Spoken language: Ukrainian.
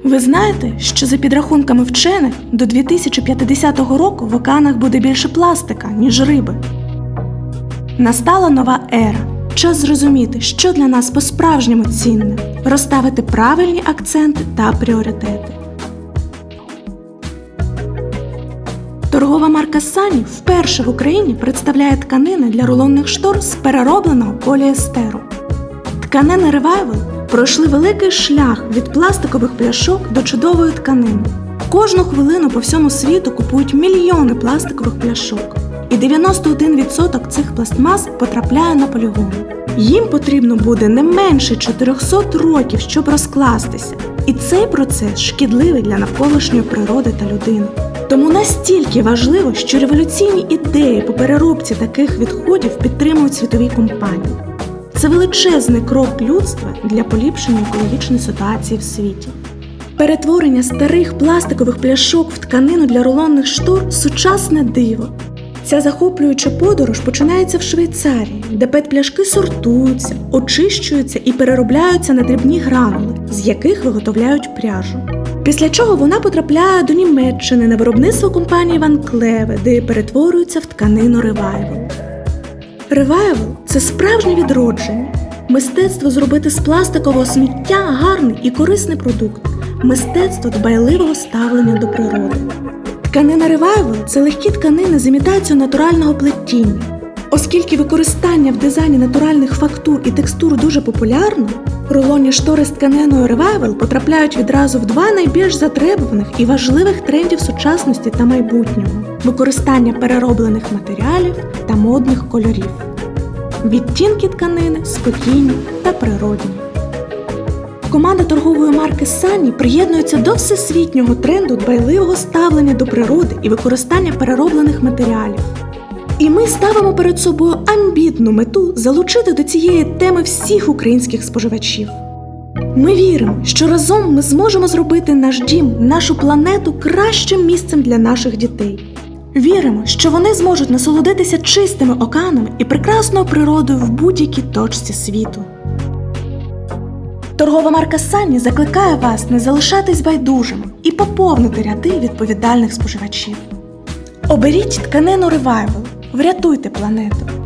Ви знаєте, що за підрахунками вчених до 2050 року в океанах буде більше пластика, ніж риби. Настала нова ера. Час зрозуміти, що для нас по-справжньому цінне, розставити правильні акценти та пріоритети. Торгова марка Сані вперше в Україні представляє тканини для рулонних штор з переробленого поліестеру. Тканини Revival пройшли великий шлях від пластикових пляшок до чудової тканини. Кожну хвилину по всьому світу купують мільйони пластикових пляшок, і 91% цих пластмас потрапляє на полігон. Їм потрібно буде не менше 400 років, щоб розкластися, і цей процес шкідливий для навколишньої природи та людини. Тому настільки важливо, що революційні ідеї по переробці таких відходів підтримують світові компанії. Це величезний крок людства для поліпшення екологічної ситуації в світі. Перетворення старих пластикових пляшок в тканину для рулонних штор сучасне диво. Ця захоплююча подорож починається в Швейцарії, де пет-пляшки сортуються, очищуються і переробляються на дрібні гранули, з яких виготовляють пряжу. Після чого вона потрапляє до Німеччини на виробництво компанії Ван Клеве, де перетворюється в тканину Revival. Ревайвел це справжнє відродження. Мистецтво зробити з пластикового сміття гарний і корисний продукт, мистецтво дбайливого ставлення до природи. Тканина ревайвл це легкі тканини з імітацією натурального плетіння. Оскільки використання в дизайні натуральних фактур і текстур дуже популярно, рулонні штори з тканиною Revival потрапляють відразу в два найбільш затребуваних і важливих трендів сучасності та майбутнього використання перероблених матеріалів та модних кольорів. Відтінки тканини спокійні та природні. Команда торгової марки Сані приєднується до всесвітнього тренду дбайливого ставлення до природи і використання перероблених матеріалів. І ми ставимо перед собою амбітну мету залучити до цієї теми всіх українських споживачів. Ми віримо, що разом ми зможемо зробити наш дім, нашу планету кращим місцем для наших дітей. Віримо, що вони зможуть насолодитися чистими океанами і прекрасною природою в будь-якій точці світу. Торгова марка Сані закликає вас не залишатись байдужими і поповнити ряди відповідальних споживачів. Оберіть тканину Revival, врятуйте планету.